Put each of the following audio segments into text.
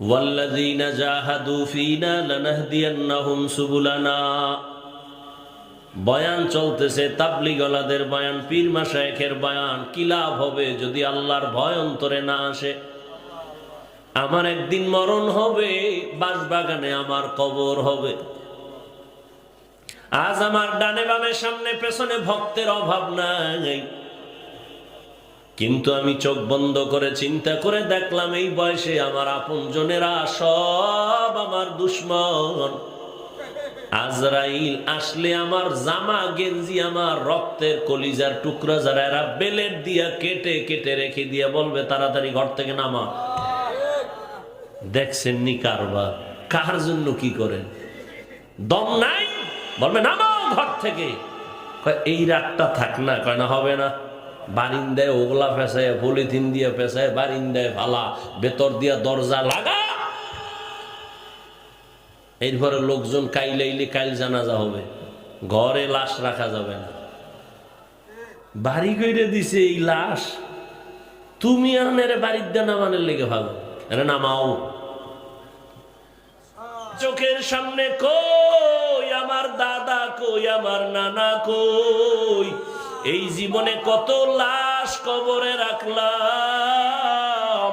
والذين جاهدوا فينا لنهدينهم سبلنا বয়ান চলতেছে তাবলিগলাদের বয়ান পীর মাসায়েখের বয়ান কি লাভ হবে যদি আল্লাহর ভয় অন্তরে না আসে আমার একদিন মরণ হবে বাঁশবাগানে আমার কবর হবে আজ আমার ডানে বামে সামনে পেছনে ভক্তের অভাব নাই কিন্তু আমি চোখ বন্ধ করে চিন্তা করে দেখলাম এই বয়সে আমার আপন জনেরা সব আমার দুশ্মন। আজরাইল আসলে আমার জামা গেঞ্জি, আমার রক্তের কলিজার টুকরা যারা এরা বেলেট দিয়া কেটে কেটে রেখে দিয়ে বলবে, তাড়াতাড়ি ঘর থেকে নামা। দেখছেন নি কারবার? কার জন্য কি করেন দম নাই? বলবে, নামাও ঘর থেকে। এই রাতটা থাক না, কয়, না, হবে না। বারিন্দায় ওগলা পেঁচায় পলিথিন দিয়ে পেঁচায় বারিন্দায় ফালা, ভেতর দিয়া দরজা লাগা। এরপরে লোকজন কাইলাইলে কাইল জানাজা হবে। ঘরে লাশ রাখা যাবে না। বাড়ি কইরে দিছে এই লাশ। তুমি আনের বাড়ির দিয়ে নামানের লেগে ভালো এরা নামাও। চোখের সামনে কই, আমার দাদা কই, আমার নানা কই? এই জীবনে কত লাশ কবরে রাখলাম।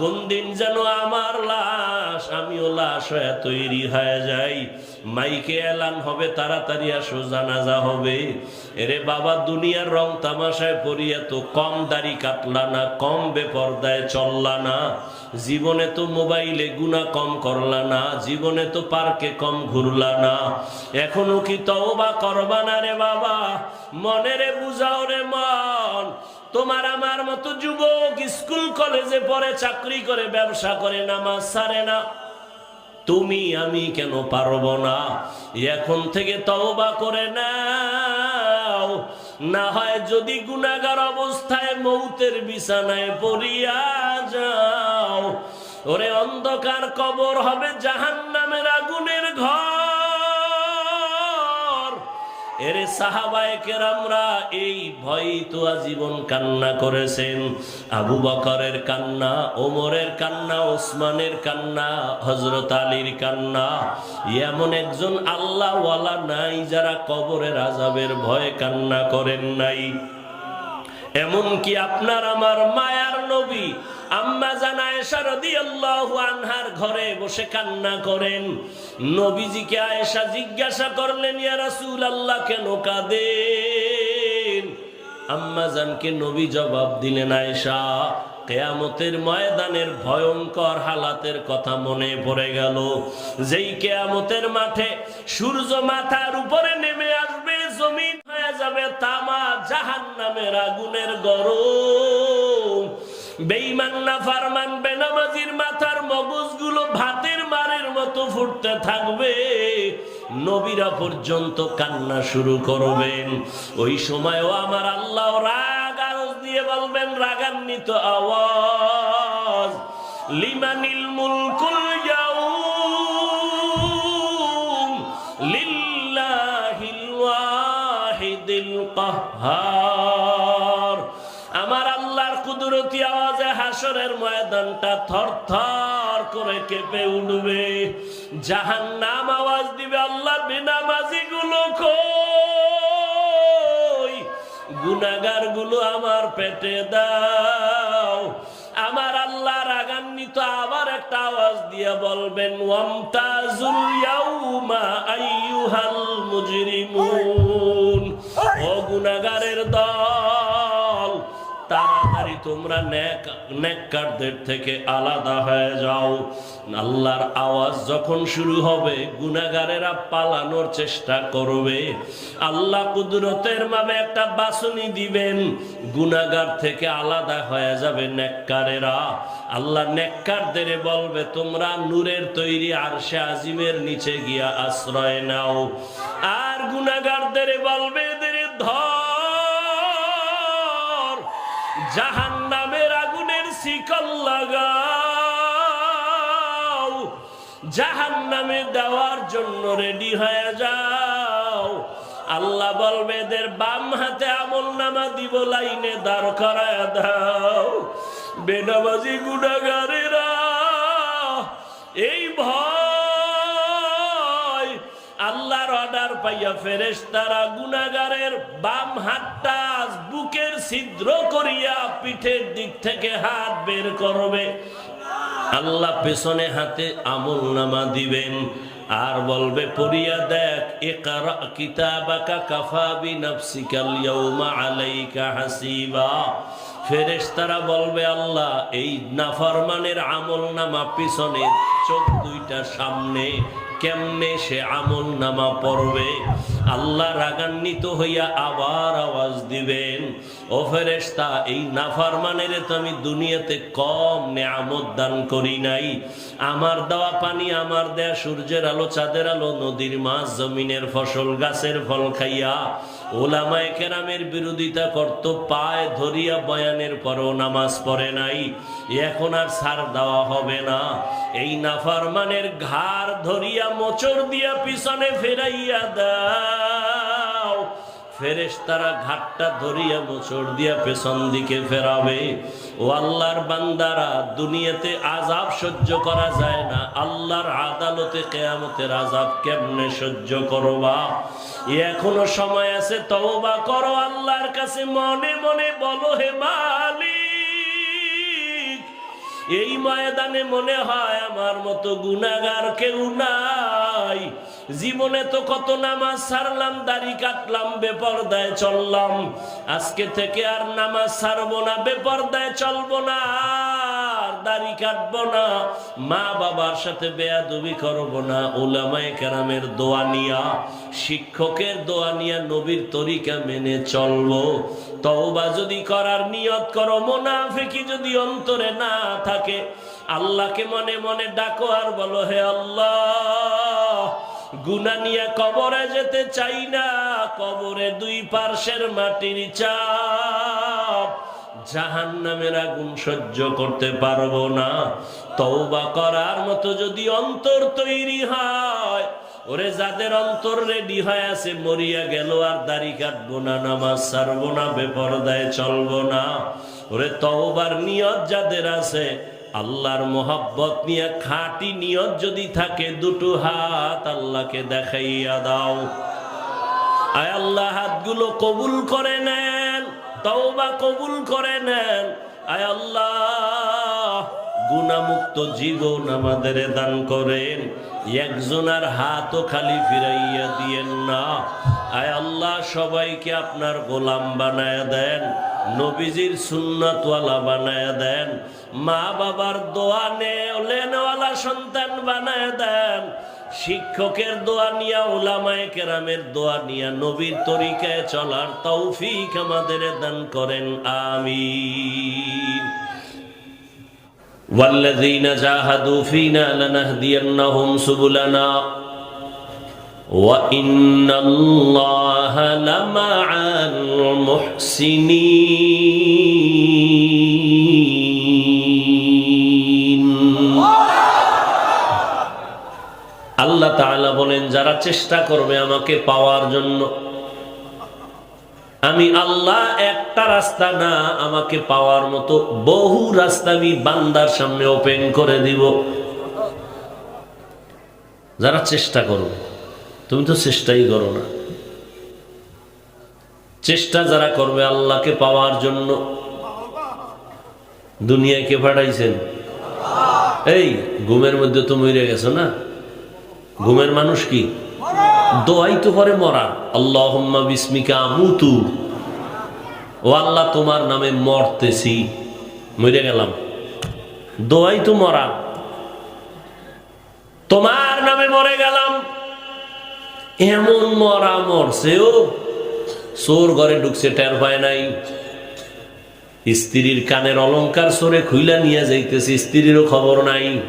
কোন দিন যেন আমার লাশ, আমিও লাশ হয়ে তৈরি হয়ে যাই। মাইকে এলান হবে, তাড়াতাড়ি আসো, জানাজা হবে। এরে বাবা, দুনিয়ার রং তামাশায় পড়িয়া তো কম দাড়ি কাটলা না, কম বেপর্দায় চললা না। জীবনে তো মোবাইলে গুণা কম করলা না, জীবনে তো পার্কে কম ঘুরলা না। এখনও কি তওবা করবা না রে বাবা? মনে রে বুঝাও রে মন। তোমার আমার মতো যুবক স্কুল, কলেজে পড়ে চাকরি করে, ব্যবসা করে, নামাজ সারে না। তুমি, আমি কেন পারব না? এখন থেকে তওবা করে নাও। না হয় যদি গুনাগার অবস্থায় মৌতের বিছানায় পড়িয়া যাও। ওরে অন্ধকার কবর হবে জাহান্নামের আগুনের ঘর। এরে সাহাবায়ে কেরামরা এই ভয় তো আজীবন কান্না করেছেন। আবু বকরের কান্না, ওমরের কান্না, ওসমানের কান্না হজরত আলীর কান্না। এমন একজন আল্লাহওয়ালা নাই যারা কবরের আজাবের ভয়ে কান্না করেন নাই। এমনকি আপনার আমার মায়ার নবী আম্মা জানা এসা রাদিয়াল্লাহু আনহার ঘরে বসে কান্না করেন। নবীজিকে আয়েশা জিজ্ঞাসা করলেন, ইয়া রাসূলুল্লাহ, কেন কাঁদেন? আম্মা জানকে নবী জবাব দিলেন, আয়েশা, কেয়ামতের ময়দানের ভয়ঙ্কর হালাতের কথা মনে পড়ে গেল। যেই কেয়ামতের মাঠে সূর্য মাথার উপরে নেমে আসবে, জমিন হয়ে যাবে তামা জাহান নামের আগুনের গরম বেইমান না ফারমান, বেনামাজির মাথার মগজগুলো ভাতের মারের মতো ফুটতে থাকবে। নবীরা পর্যন্ত কান্না শুরু করবেন। ওই সময়ও আমার আল্লাহ রাগ আওয়াজ দিয়ে বলবেন, রাগান্বিত আওয়াজ। লিমানিল মুলকুল লিল্লাহিল ওয়াহিদিল কাহ্হার কুদরতি আওয়াজে হাসরের ময়দানটা থর থর করে কেঁপে উঠবে। জাহান নাম আওয়াজ দিবে আল্লাহ বেনামাজি গুলো গুনাগারগুলো আমার পেটে দাও। আমার আল্লাহ রাগান্বিত আবার একটা আওয়াজ দিয়ে বলবেন, ওয়ামতাজুল মুজরিমুন। ও গুনাগারের দল তোমরা নেক, নেককারদের থেকে আলাদা হয়ে যাও। আল্লাহর আওয়াজ যখন শুরু হবে গুনাগারেরা পালানোর চেষ্টা করবে। আল্লাহ কুদরতের মামে একটা বাসনি দিবেন। গুনাগার থেকে আলাদা হয়ে যাবে নেককারেরা। আল্লাহ নেককারদের বলবে, তোমরা নূরের তৈরি আরশে আজিমের নিচে গিয়া আশ্রয় নাও। আর গুনাগারদের বলবে, এদের ধর, জাহান শিকল লাগাও। জাহান নামে দেওয়ার জন্য রেডি হয়ে যাও। আল্লাহ বলবে, এদের বাম হাতে আমল নামা দিব, লাইনে দাঁড় করায় দাও। বেনামাজি গুণাগারেরা এই ভয় পাইয়া ফেরেস তারা গুনাগারের বাম হাতটা বুকের ছিদ্র করিয়া পিঠের দিক থেকে হাত বের করবে। আল্লাহ পেছনে হাতে আমল নামা দিবেন আর বলবে, পড়িয়া দেখ কিতাবাকা কাফা বিনাফসিকাল ইয়াউমা আলাইকা হাসিবা। ফেরেশতারা বলবে, আল্লাহ, এই নাফরমানের আমল নামা পিছনে চোখ দুইটা সামনে কেমনে সে আমল নামা পড়বে? আল্লাহ রাগান্বিত হইয়া আবার আওয়াজ দিবেন, ও ফেরেশতা, এই নাফারমানের তো আমি দুনিয়াতে কম নেয়ামত দান করি নাই। আমার দেওয়া পানি, আমার দেয়া সূর্যের আলো, চাঁদের আলো, নদীর মাছ, জমিনের ফসল, গাছের ফল খাইয়া ওলামায় কেরামের বিরোধিতা করত, পায় ধরিয়া বয়ানের পরও নামাজ পড়ে নাই। এখন আর ছাড় দেওয়া হবে না। এই নাফারমানের ঘাড় ধরিয়া মোচড় দিয়া পিছনে ফেরাইয়া দাও। ফেরেশ তারা ঘাটটা ধরিয়া মোচড় দিয়া পেছন দিকে ফেরাবে। ও আল্লাহর বান্দারা, দুনিয়াতে আজাব সহ্য করা যায় না। আল্লাহর আদালতে কেয়ামতের আজাব কেমনে সহ্য করবা? এখনও সময় আছে, তওবা করো আল্লাহর কাছে মনে মনে বলো, হে মালিক এই ময়দানে মনে হয় আমার মতো গুনাগার কেউ নাই। জীবনে তো কত নামাজ সারলাম, দাড়ি কাটলাম, বেপরদায় চললাম। আজকে থেকে আর নামাজ সারবো না, বেপরদায় চলবো না। দাড়ি কাটবো না, মা বাবার সাথে বেয়াদবি করব না। ওলামায়ে কেরামের দোয়া শিক্ষকের দোয়া নিয়া নবীর তরিকা মেনে চলবো। তওবা যদি করার নিয়ত করো, মোনাফেকি যদি অন্তরে না থাকে, আল্লাহকে মনে মনে ডাকো আর বলো, হে আল্লাহ গুনা নিয়ে কবরে যেতে চাই না। কবরে দুই পার্শ্বের মাটির চাপ জাহান নামের আগুন সহ্য করতে পারব না। তওবা করার মতো যদি অন্তর তৈরি হয়, ওরে যাদের অন্তর রেডি হয়ে আছে, মরিয়া গেল আর দাড়ি কাটবো না, নামাজ ছাড়বো না, বেপরদায় চলবো না। ওরে তওবার নিয়ত যাদের আছে, আল্লাহর মোহাব্বত নিয়ে খাঁটি নিয়ত যদি থাকে, দুটো হাত আল্লাহকে দেখাইয়া দাও। আয় আল্লাহ, হাতগুলো কবুল করে নেন তওবা কবুল করে নেন। আয় আল্লাহ গুণামুক্ত জীবন আমাদের দান করেন। একজনের হাতও খালি ফিরাইয়া দিয়েন না। আয় আল্লাহ, সবাইকে আপনার গোলাম বানায় দেন, নবীজির সুন্নতওয়ালা বানায় দেন মা বাবার দোয়া নেওয়ালা সন্তান বানায় দেন শিক্ষকের দোয়া নিয়া ওলামায় কেরামের দোয়া নিয়া নবীর তরিকায় চলার তৌফিক আমাদের দান করেন আমিন والذين جاهدوا فينا لنهدينهم سبلنا وإن الله لمع المحسنين আল্লাহ তাআলা বলেন, যারা চেষ্টা করবে আমাকে পাওয়ার জন্য, আমি আল্লাহ একটা রাস্তা না, আমাকে পাওয়ার মতো বহু রাস্তা আমি বান্দার সামনে ওপেন করে দিব। যারা চেষ্টা করবে, তুমি তো চেষ্টাই করো না। চেষ্টা যারা করবে আল্লাহকে পাওয়ার জন্য, দুনিয়ায় কে পাঠাইছেন? এই, ঘুমের মধ্যে তো মরে গেছো না? ঘুমের মানুষ কি? দোয়াই তো করে মরা। আল্লাহ বিস্মিকা মুতু। ও আল্লাহ, তোমার নামে মরতেছি। মরে গেলাম। দোয়াই তো মরা। তোমার নামে মরে গেলাম। এমন মরা মরছে ও। চোর ঘরে ঢুকছে, টের পায় নাই। স্ত্রীর কানের অলংকার সরে খুইলা নিয়ে যাইতেছে, স্ত্রীরও খবর নাই।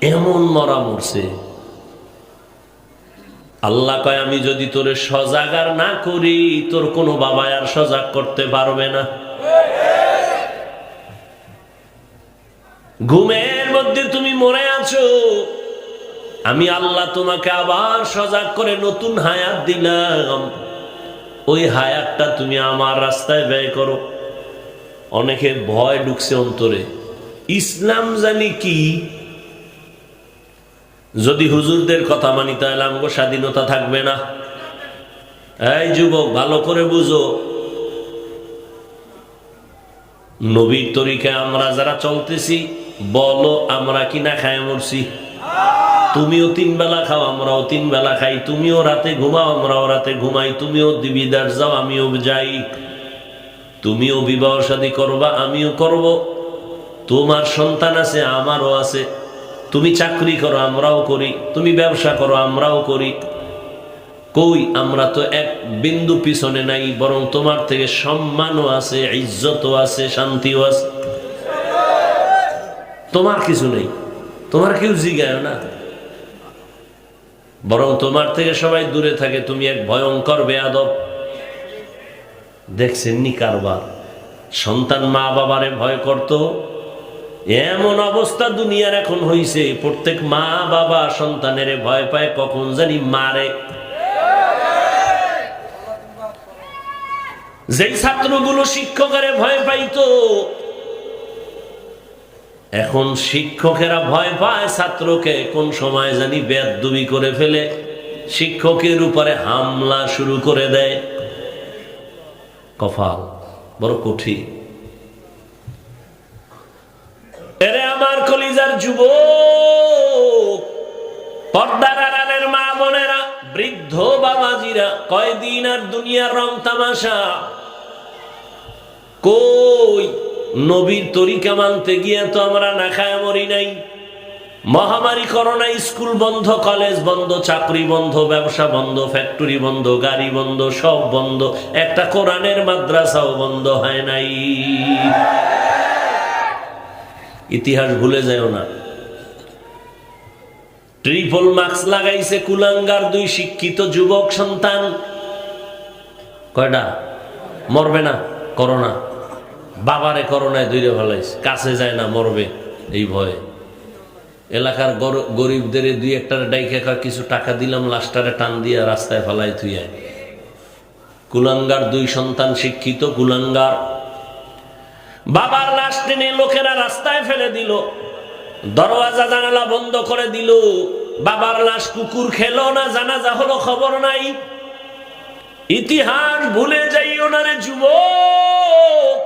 এমন মরা মরছে। আল্লাহ কয়, আমি যদি তোরে সজাগার না করি, তোর কোনো বাবা আর সজাগ করতে পারবে না। ঘুমের মধ্যে তুমি মরে আছো। আমি আল্লাহ তোমাকে আবার সজাগ করে নতুন হায়াত দিলাম। ওই হায়াতটা তুমি আমার রাস্তায় ব্যয় করো। অনেকে ভয় ঢুকছে অন্তরে। ইসলাম জানি কি যদি হুজুরদের কথা মানি, তাহলে আমাকে স্বাধীনতা থাকবে না। এই যুবক, ভালো করে বুঝো। নবীর তরিকায় আমরা যারা চলতেছি, বলো আমরা কি না খায় মরছি। তুমিও তিন বেলা খাও, আমরাও তিন বেলা খাই। তুমিও রাতে ঘুমাও, আমরাও রাতে ঘুমাই। তুমিও দিবিদার যাও, আমিও যাই। তুমিও বিবাহ শাদী করবা, আমিও করব। তোমার সন্তান আছে, আমারও আছে। তুমি চাকরি করো, আমরাও করি। তুমি ব্যবসা করো, আমরাও করি। কই, আমরা তো এক বিন্দু পিছনে নাই, বরং তোমার থেকে সম্মানও আছে, ইজ্জতও আছে, শান্তিও আছে। তোমার কিছু নেই। তোমার কেউ জিগায় না। বরং তোমার থেকে সবাই দূরে থাকে, তুমি এক ভয়ঙ্কর বেয়াদব। দেখছেন নি কারবার? সন্তান মা বাবারে ভয় করত এমন অবস্থা দুনিয়ার এখন হইছে। প্রত্যেক মা, বাবা, সন্তানের ভয় পায়, কখন জানি মারে। যেই ছাত্রগুলো শিক্ষকের ভয় পাইতো, এখন শিক্ষকেরা ভয় পায় ছাত্রকে, কোন সময় জানি বেদবি করে ফেলে। শিক্ষকের উপরে হামলা শুরু করে দেয়। কফাল বড় কঠিন। এরে আমার কলিজার যুব পর্দার মা বোনেরা, বৃদ্ধ বাবাজিরা, কয়দিন আর দুনিয়ার রং তামাশা? কই, নবীর তরিকা মানতে গিয়ে তো আমরা না খায় মরি নাই। মহামারী করোনা, স্কুল বন্ধ, কলেজ বন্ধ, চাকরি বন্ধ, ব্যবসা বন্ধ, ফ্যাক্টরি বন্ধ, গাড়ি বন্ধ, সব বন্ধ, একটা কোরআনের মাদ্রাসাও বন্ধ হয় নাই। ইতিহাস ভুলে যাও না। ট্রিপল মার্কস লাগাইছে কুলাঙ্গার দুই শিক্ষিত যুবক সন্তান। কয়টা? মরবে না, করোনা। বাবারে করোনায় দৈরে ফেলাইছে, কাছে যায় না, মরবে এই ভয়ে। এলাকার গরিবদের দুই একটা ডাইকে কিছু টাকা দিলাম লাস্টারে টান দিয়ে রাস্তায় ফেলাই থুয়ে কুলাঙ্গার দুই সন্তান শিক্ষিত, কুলাঙ্গার বাবার লাশ টেনে লোকেরা রাস্তায় ফেলে দিল। দরওয়াজা জানালা বন্ধ করে দিল। বাবার লাশ কুকুর খেলো না, জানাজা হলো খবর নাই। ইতিহাস ভুলে যাইও না রে যুবক।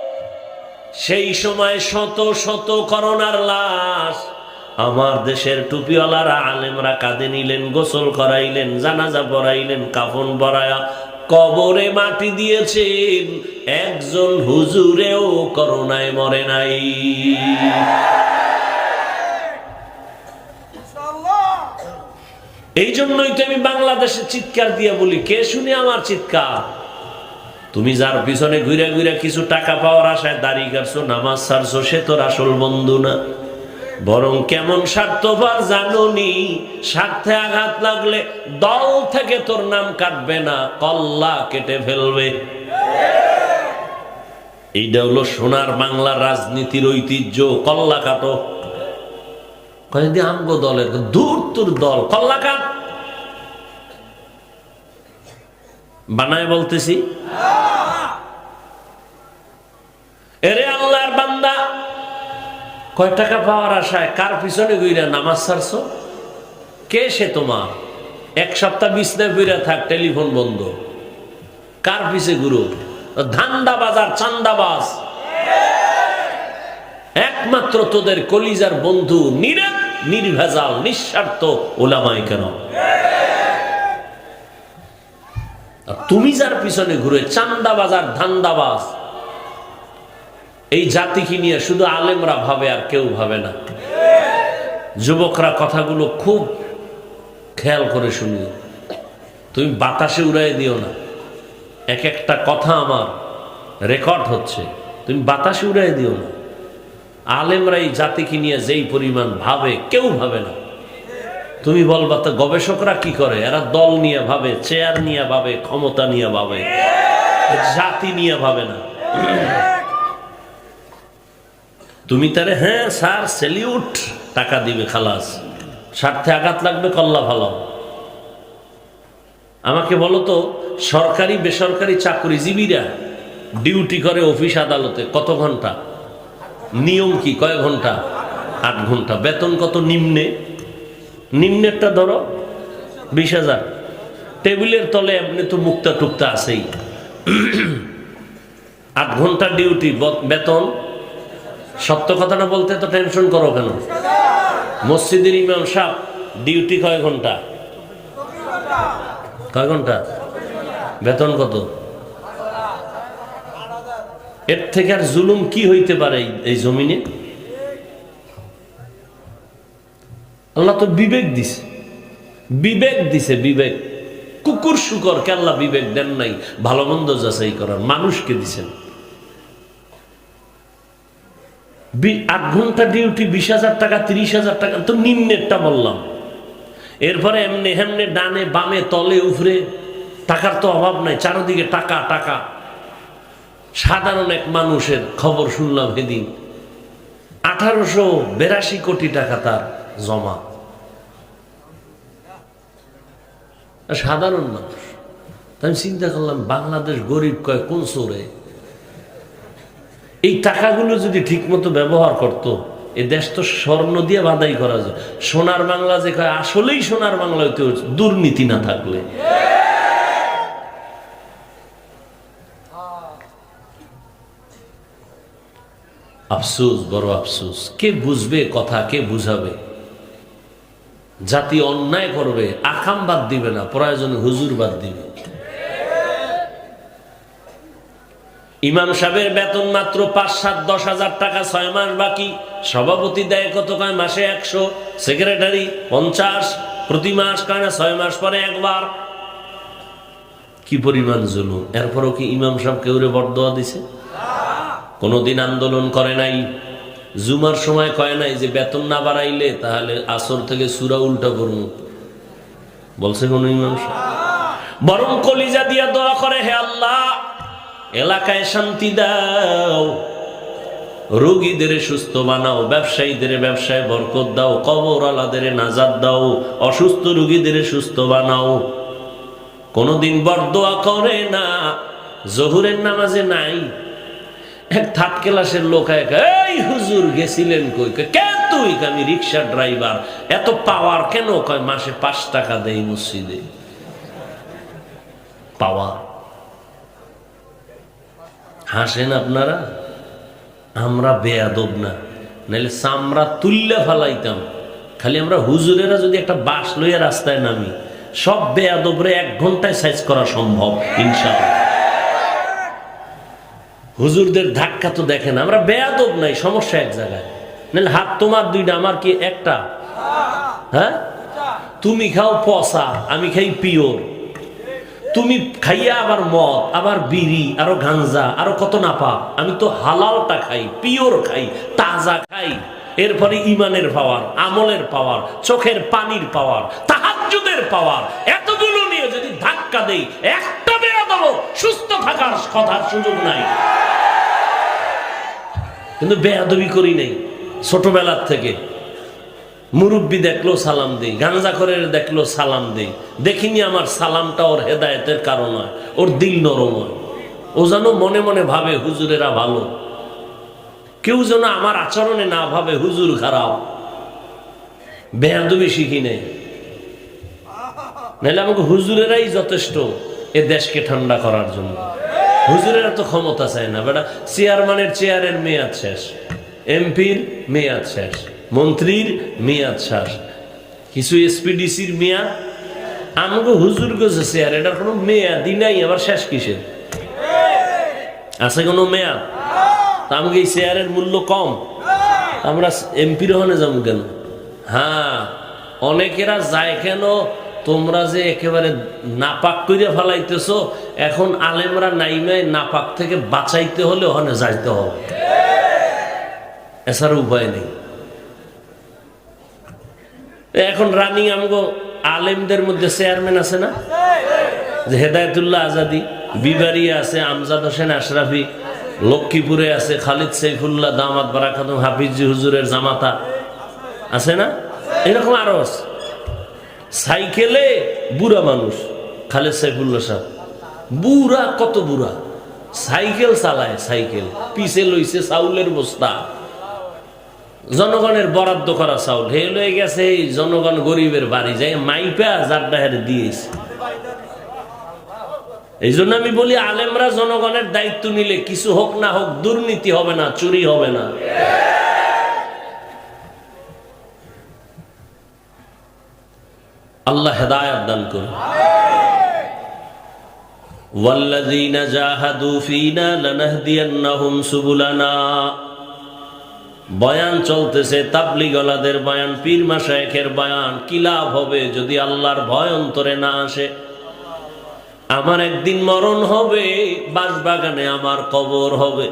সেই সময় শত শত করোনার লাশ আমার দেশের টুপিওয়ালারা আলেমরা কাঁদে নিলেন, গোসল করাইলেন, জানাজা পড়াইলেন, কাফন পরায়া কবরে মাটি দিয়েছেন। একজন হুজুরেও করোনায় মরে নাই। এই জন্যই তো আমি বাংলাদেশে চিৎকার দিয়ে বলি, কে শুনে আমার চিৎকার? তুমি যার পিছনে ঘুরে ঘুরে কিছু টাকা পাওয়ার আশায় দাড়ি কাটছো নামাজ ছাড়ছো, সে তোর আসল বন্ধু না। বরং কেমন স্বার্থপর জানুনি? স্বার্থে আঘাত লাগলে দল থেকে তোর নাম কাটবে না, কল্লা কেটে ফেলবে। এইটা হলো সোনার বাংলার রাজনীতির ঐতিহ্য, কল্লা কাটো। কয়েকদিন আমগো দলের দূর তোর দল, কল্লা কাট। বানায় বলতেছি। এরে আল্লাহর বান্দা কয় টাকা পাওয়ার আশায় কার পিছনে গইরা নামাজ ছাড়ছো? কে সে তোমার? এক সপ্তাহ বিছনায় বইরা থাক, টেলিফোন বন্ধ। কার পিছে গুরু ধান্দা বাজার চান্দাবাজ। একমাত্র তোদের কলিজার বন্ধু নির্ভেজাল, নিঃস্বার্থ ওলামাই কেন তুমি যার পিছনে ঘুরে চান্দা বাজার ধান্দাবাজ। এই জাতিকে নিয়ে শুধু আলেমরা ভাবে আর কেউ ভাবে না। যুবকরা কথাগুলো খুব খেয়াল করে শুনি তুমি বাতাসে উড়াই দিও না। এক একটা কথা আমার রেকর্ড হচ্ছে। তুমি বাতাসে উড়াই দিও না। আলেমরা এই জাতিকে নিয়ে যেই পরিমাণ ভাবে, কেউ ভাবে না। তুমি বলবা, তো গবেষকরা কি করে? এরা দল নিয়ে ভাবে, চেয়ার নিয়ে ভাবে, ক্ষমতা নিয়ে ভাবে। জাতি নিয়ে ভাবে না। তুমি তারে হ্যাঁ স্যার সেলিউট টাকা দিবে খালাস। স্বার্থে আঘাত লাগবে, কল্লা ভালো। আমাকে বলো তো, সরকারি, বেসরকারি চাকরিজীবীরা ডিউটি করে অফিস আদালতে কত ঘণ্টা? নিয়ম কি? কয় ঘণ্টা? আট ঘণ্টা। বেতন কত নিম্নে? নিম্নেরটা ধরো, বিশ হাজার। টেবিলের তলে এমনি তো মুক্তা টুক্তা আছেই। আট ঘণ্টা ডিউটি বেতন সত্য কথাটা বলতে তো টেনশন করো কেন? মসজিদের ইমাম সাহ ডিউটি কয় ঘণ্টা? কয় ঘণ্টা? বেতন কত? এর থেকে আর জুলুম কি হইতে পারে এই- জমিনে? আল্লাহ তো বিবেক দিছে। বিবেক দিছে, বিবেক। কুকুর শুকর, কেল্লা বিবেক দেন নাই। ভালো মন্দ যাচাই করার মানুষকে দিছেন। আট ঘণ্টা ডিউটি বিশ হাজার টাকা, তিরিশ হাজার টাকা, তো নিম্নেরটা বললাম। এরপরে এমনি হেমনে ডানে বামে তলে উফরে টাকার তো অভাব নাই, চারোদিকে টাকা টাকা। সাধারণ এক মানুষের খবর শুনলাম সেদিন। আঠারোশো বেরাশি কোটি টাকা তার জমা। সাধারণ মানুষ। তাই চিন্তা করলাম, বাংলাদেশ গরিব কয় কোন সোরে এই টাকাগুলো যদি ঠিকমতো ব্যবহার করত, এ দেশ তো স্বর্ণ দিয়ে বাদাই করা যায়। সোনার বাংলা যে কয়, আসলেই সোনার বাংলা হইতে দুর্নীতি না থাকলে। আফসোস, বড় আফসোস। কে বুঝবে কথা, কে বুঝাবে? জাতি অন্যায় করবে, আকাম বাদ দিবে না, প্রয়োজনে হুজুর বাদ দিবে। ইমাম সাহেবের বেতন মাত্র পাঁচ, সাত, দশ হাজার টাকা ছয় মাস বাকি। সভাপতি দেয় কত কয় মাসে একশো, সেক্রেটারি পঞ্চাশ, প্রতি মাস কয় ছয় মাস পরে একবার। কি পরিমাণ জুলুম? এরপরও কি ইমাম সাহেব কেউরে বরদোয়া দিছে? কোনোদিন আন্দোলন করে নাই। জুমার সময় কয় নাই যে বেতন না বাড়াইলে তাহলে আসর থেকে সুরা উল্টা করুন। বলছে কোন ইমাম সাহেব? বরং কলিজা দিয়া দোয়া করে, হে আল্লাহ এলাকায় শান্তি দাও। রোগীদের সুস্থ বানাও, ব্যবসায়ীদের ব্যবসায় বরকত দাও কবর আলাদের নাজাদ দাও, অসুস্থ রোগীদের সুস্থ বানাও। কোনোদিন বরদোয়া করে না, জহুরের নামাজে নাই। এক থার্ড ক্লাসের লোক এক, এই হুজুর গেছিলেন কই? কে তুই? আমি রিক্সা ড্রাইভার। এত পাওয়ার কেন? কয়, মাসে পাঁচ টাকা দেই মসজিদে। পাওয়ার। হাসেন আপনারা? আমরা বেয়াদব না। নাহলে চামড়া তুললে ফালাইতাম। খালি আমরা হুজুরেরা যদি একটা বাস লইয়া রাস্তায় নামি, সব বেয়াদবরে এক ঘন্টায় সাইজ করা সম্ভব, ইনশাআল্লাহ। হুজুরদের ধাক্কা তো দেখেন, আমরা বেয়াদব নাই, সমস্যা এক জায়গায়। নাহলে হাত তোমার দুইটা, আমার কি একটা? হ্যাঁ? তুমি খাও পসা আমি খাই পিওর। তুমি খাইয়া আবার মদ, আবার বিড়ি, আরও গাঞ্জা, আরও কত না পাপ। আমি তো হালালটা খাই, পিওর খাই, তাজা খাই। এরপরে ইমানের পাওয়ার, আমলের পাওয়ার, চোখের পানির পাওয়ার, তাহাজ্জুদের পাওয়ার। এতগুলো নিয়ে যদি ধাক্কা দেই, একটা বেয়াদব সুস্থ থাকার কথার সুযোগ নাই। কিন্তু বেয়াদবি করি নেই, ছোটবেলার থেকে। মুরব্বী দেখল সালাম দেই গাঞ্জা করে দেখল সালাম দেই। দেখিনি আমার সালামটা ওর হেদায়েতের কারণ হয়, ওর দিল নরম হয়। ও যেন মনে মনে ভাবে হুজুরেরা ভালো। কেউ যেন আমার আচরণে না ভাবে হুজুর খারাপ। বেয়াদবি শিখি নেই। নাহলে আমাকে হুজুরেরাই যথেষ্ট এ দেশকে ঠান্ডা করার জন্য। হুজুরেরা তো ক্ষমতা চায় না, বেটা, চেয়ারম্যানের চেয়ারের মেয়াদ শেষ, এমপির মেয়াদ শেষ। মন্ত্রীর মেয়াদ শেষ কিছু এসপিডিসির মেয়াদ? আমাকে হুজুর গেছে চেয়ার এটার কোনো মেয়াদই নাই, আবার শেষ কিসের? আছে কোনো মেয়াদ? আমাকে এই চেয়ারের মূল্য কম। আমরা এমপির ওখানে যাব কেন? হ্যাঁ অনেকেরা যায় কেন? তোমরা যে একেবারে নাপাক করে ফেলাইতেছ, এখন আলেমরা নাইমে নাপাক থেকে বাঁচাইতে হলে ওখানে যাইতে হবে। এছাড়া উপায় নেই। এখন রানিং আমগো আলেমদের মধ্যে চেয়ারম্যান আছে না? যে হেদায়তুল্লাহ আজাদি, বিবারিয়া আছে, আমজাদ হোসেন আশরাফি, লক্ষ্মীপুরে আছে, খালিদ সৈফুল্লাহ দামাত বারাকাতুম হাফিজি হুজুরের জামাতা আছে না? এরকম আরও আছে। সাইকেলে বুড়া মানুষ, খালেদ সাইফুল্লাহ সাহেব। বুড়া কত বুড়া? সাইকেল চালায়, সাইকেল। পিছে লইছে চাউলের বস্তা। জনগণের বরাদ্দ করা চাউল হে লয়ে গেছে এই জনগণ গরিবের বাড়ি যাই মাইপা যারটা হেরে দিয়েছে এই জন্য আমি বলি আলেমরা জনগণের দায়িত্ব নিলে কিছু হোক না হোক দুর্নীতি হবে না চুরি হবে না আল্লাহ হেদায়াত দান করুন والذين جاهدوا فينا لنهدينهم سبلنا বয়ান চলতেছে, তাবলিগলাদের বয়ান, পীর মাসায়েখের বয়ান, কি লাভ হবে যদি আল্লাহর ভয় অন্তরে না আসে? আমার একদিন মরণ হবে বাগানে আমার কবর হবে।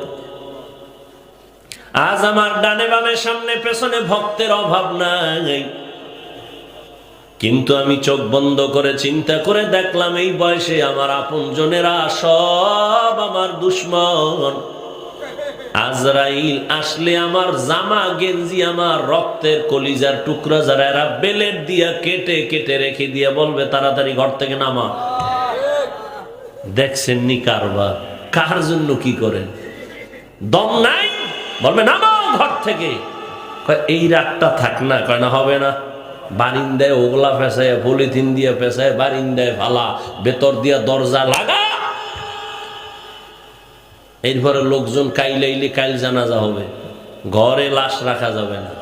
আজ আমার ডানে বামে সামনে পেছনে ভক্তের অভাব নাই। কিন্তু আমি চোখ বন্ধ করে চিন্তা করে দেখলাম, এই বয়সে আমার আপন জনেরা সব আমার দুশ্মন। আজরাইল আসলে আমার জামা গেঞ্জি, আমার রক্তের কলিজার টুকরা যারা এরা বেলের দিয়া কেটে কেটে রেখে দিয়া বলবে, তাড়াতাড়ি ঘর থেকে নামা। দেখছেন নি কারবার? কার জন্য কি করেন? দম নাই? বলবে, নামাও ঘর থেকে। এই রাতটা থাক না, কয়, না, হবে না। বারিন্দায় ওগলা পেঁচায় পলিথিন দিয়ে পেঁচায় বারিন্দায় ফালা বেতর দিয়া দরজা লাগা এরপরে লোকজন কাইলে কাইলাইলে কাইল জানাজা হবে। ঘরে লাশ রাখা যাবে না।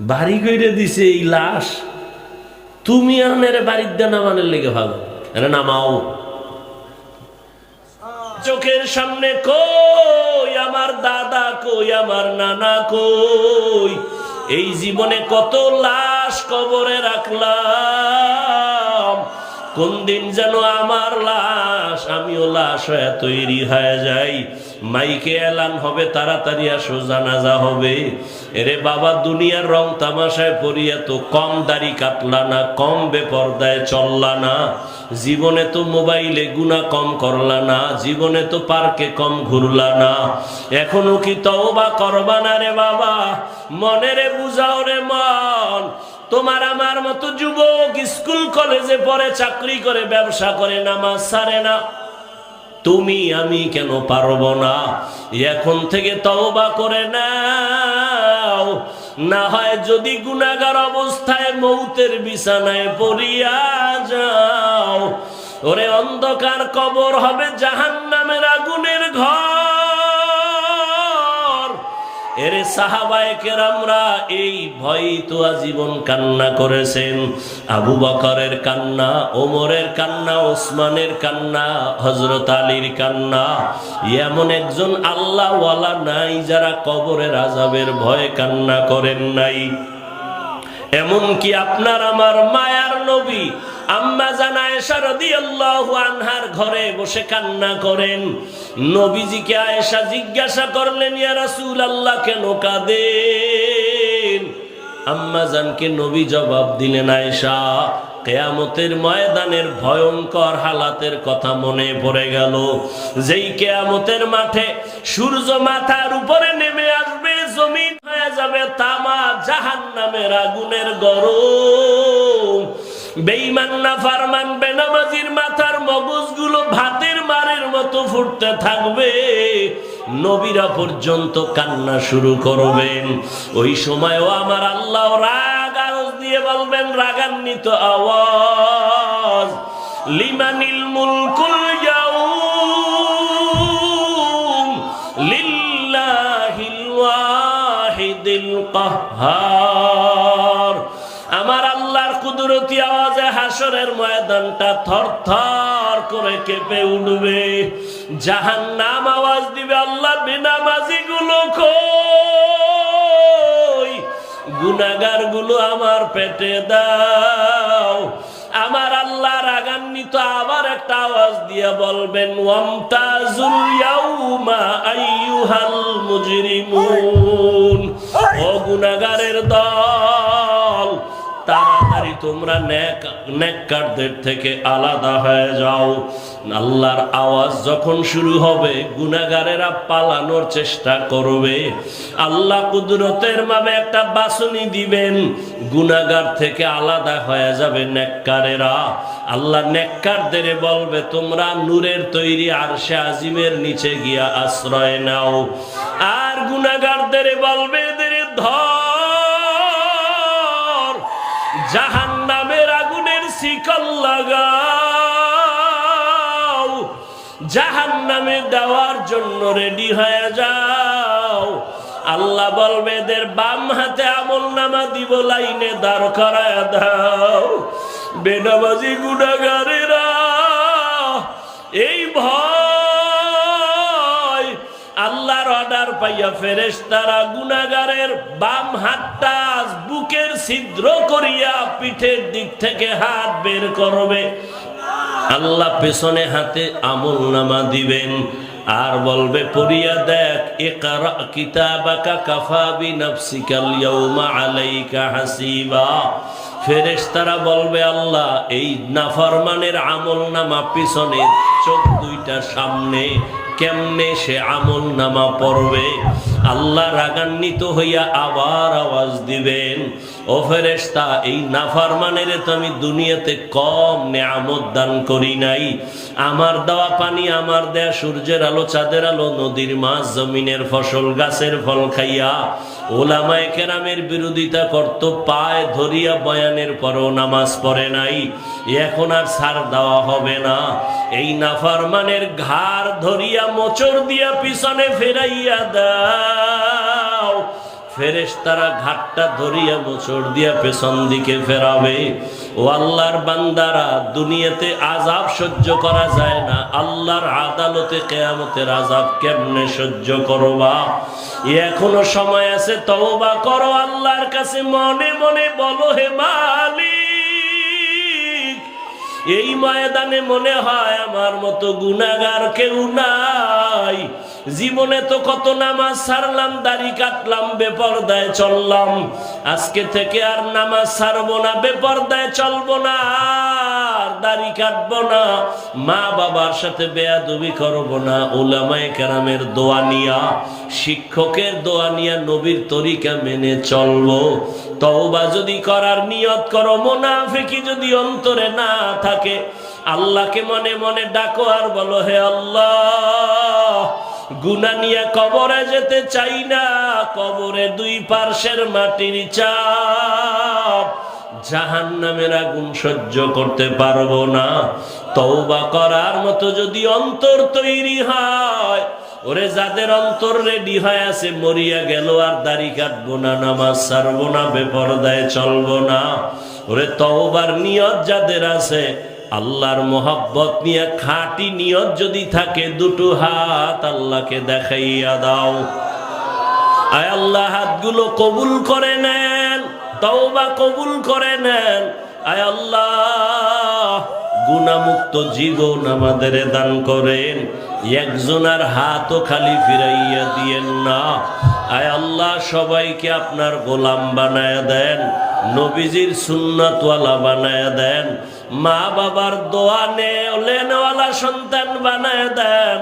বাড়ি কইরে দিছে এই লাশ, তুমি আনের বাড়ির দানা মানের লেগে ভালো। এরে নামাও। চোখের সামনে কই, আমার দাদা কই, আমার নানা কই, এই জীবনে কত লাশ কবরে রাখলাম। কোন দিন যেন আমার লাশ, আমিও লাশ হয়ে তৈরি হয়ে যাই। মাইকে এলান হবে, তাড়াতাড়ি আসো, জানাজা হবে। এরে বাবা, দুনিয়ার রং তামাশায় পড়িয়া তো কম দাড়ি কাটলা না, কম বেপর্দায় চললা না। জীবনে তো মোবাইলে গুণা কম করলা না, জীবনে তো পার্কে কম ঘুরলা না। এখনও কি তওবা করবা না রে বাবা? মনে রে বুঝাও রে মন তোমার আমার মতো যুবক স্কুল, কলেজে পড়ে, চাকরি করে, ব্যবসা করে, নামাজ সারে না। তুমি, আমি কেন পারব না? এখন থেকে তওবা করে নাও। না হয় যদি গুনাগার অবস্থায় মৌতের বিছানায় পড়িয়া যাও। ওরে অন্ধকার কবর হবে জাহান নামের আগুনের ঘর। এরে সাহাবায়কের আমরা এই ভয় তো আজীবন কান্না করেছেন। আবু বকরের কান্না, ওমরের কান্না, ওসমানের কান্না হজরত আলীর কান্না। এমন একজন আল্লাহওয়ালা নাই যারা কবরের আজাবের ভয়ে কান্না করেন নাই। এমনকি আপনার আমার মায়ার নবী আম্মা জানা আয়েশা রাদিয়াল্লাহু আনহার ঘরে বসে কান্না করেন। নবীজিকে আয়েশা জিজ্ঞাসা করলেন, ইয়া রাসূলুল্লাহ, কেন কাঁদেন? আম্মা জানকে নবী জবাব দিলেন, আয়েশা, কেয়ামতের ময়দানের ভয়ঙ্কর হালাতের কথা মনে পড়ে গেল। যেই কেয়ামতের মাঠে সূর্য মাথার উপরে নেমে আসবে হয়ে যাবে তামা জাহান নামের আগুনের গরম। কান্না শুরু করবেন। ওই সময়ও আমার আল্লাহ রাগ আওয়াজ দিয়ে বলবেন, রাগান্বিত আওয়াজ। লিমানিল মুলকুল ইয়াউম ওয়াহিদিল আমার আল্লাহর কুদরতি আওয়াজে হাসরের ময়দানটা থর থর করে কেঁপে উঠবে। জাহান নাম আওয়াজ দিবে আল্লাহ বেনামাজি গুলো গুনাগারগুলো আমার পেটে দাও। আমার আল্লাহ রাগান্বিত, আবার একটা আওয়াজ দিয়ে বলবেন, ওয়ামতাজুল ইয়াউমা আইয়ুহাল মুজরিমুন। ও গুনাগারের দল তাড়াতাড়ি তোমরা নেক, নেককারদের থেকে আলাদা হয়ে যাও। আল্লাহর আওয়াজ যখন শুরু হবে গুনাগারেরা পালানোর চেষ্টা করবে। আল্লাহ কুদরতের মামে একটা বাসনি দিবেন। গুনাগার থেকে আলাদা হয়ে যাবে নেককারেরা। আল্লাহ নেককারদের বলবে, তোমরা নূরের তৈরি আরশে আজিমের নিচে গিয়া আশ্রয় নাও। আর গুনাগারদের বলবে ধর নামের শিকল লাগাও জাহান নামে দেওয়ার জন্য রেডি হয়ে যাও। আল্লাহ বলবে, এদের বাম হাতে আমল নামা দিব, লাইনে দাঁড় করায় দাও। বেনামাজি গুণাগারেরা এই ভয় আল্লাহর পাইয়া ফেরেশ তারা গুনাগারের বাম হাতটা বুকের ছিদ্র করিয়া পিঠের দিক থেকে হাত বের করবে। আল্লাহ পেছনে হাতে আমল নামা দিবেন। আর বলবে, পড়িয়া দেখ কিতাবাকা কাফা বি নাফসিকাল ইয়াউমা আলাইকা হাসিবা। বলবে, আল্লাহ, এই নাফরমানের আমল নামা পিছনে চোখ দুইটা সামনে কেমনে সে আমল নামা পড়বে? আল্লাহ রাগান্বিত হইয়া আবার আওয়াজ দিবেন, ও ফেরেস্তা এই নাফার মানের তো আমি দুনিয়াতে কম নেয়ামত দান করি নাই। আমার দেওয়া পানি, আমার দেয়া সূর্যের আলো, চাঁদের আলো, নদীর মাছ, জমিনের ফসল, গাছের ফল খাইয়া ওলামায় কেরামের বিরোধিতা করত পায় ধরিয়া বয়ানের পরও নামাজ পড়ে নাই। এখন আর ছাড় দেওয়া হবে না। এই নাফারমানের ঘাড় ধরিয়া মোচর দিয়া পিছনে ফেরাইয়া দাও ফেরেশ তারা ঘাটটা ধরিয়া মোচড় দিয়া পেছন দিকে ফেরাবে। ও আল্লাহর বান্দারা, দুনিয়াতে আজাব সহ্য করা যায় না। আল্লাহর আদালতে কেয়ামতের আজাব কেমনে সহ্য করবা? এখনও সময় আছে, তওবা করো আল্লাহর কাছে, মনে মনে বলো, হে মালিক, এই ময়দানে মনে হয় আমার মতো গুনাগার কেউ নাই। জীবনে তো কত নামাজ সারলাম, দাড়ি কাটলাম, বেপরদায় চললাম। আজকে থেকে আর নামাজ ছাড়বো না, বেপরদায় চলবো না দাড়ি কাটবো না, মা বাবার সাথে বেয়াদবি করব না ওলামায়ে কেরামের দোয়া নিয়া, শিক্ষকের দোয়া নিয়া নবীর তরিকা মেনে চলবো। তওবা যদি করার নিয়ত করো, মোনাফিকি যদি অন্তরে না থাকে, আল্লাহকে মনে মনে ডাকো আর বলো, হে আল্লাহ গুনা নিয়ে কবরে যেতে চাই না, কবরে দুই পার্শ্বের মাটির চাপ। জাহান নামের আগুন সহ্য করতে পারব না। তওবা করার মতো যদি অন্তর তৈরি হয়, ওরে যাদের অন্তর রেডি হয়ে আছে, মরিয়া গেল আর দাড়ি কাটবো না, নামাজ ছাড়বো না, বেপরদায় চলবো না। ওরে তওবার নিয়ত যাদের আছে আল্লাহর মোহাব্বত নিয়ে খাঁটি নিয়ত যদি থাকে, দুটো হাত আল্লাহকে দেখাইয়া দাও। আয় আল্লাহ, হাতগুলো কবুল করে নেন, তওবা কবুল করে নেন। আয় আল্লাহ গুণামুক্ত জীবন আমাদের দান করেন। একজনের হাতও খালি ফিরাইয়া দিয়েন না। আয় আল্লাহ, সবাইকে আপনার গোলাম বানায় দেন। নবীজির সুন্নাতওয়ালা বানায় দেন, মা বাবার দোয়া নেওয়ালা সন্তান বানায় দেন,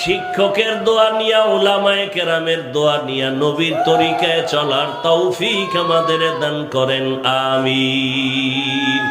শিক্ষকের দোয়া নিয়া, ওলামায় কেরামের দোয়া নিয়া, নবীর তরিকায় চলার তৌফিক আমাদের দান করেন, আমিন।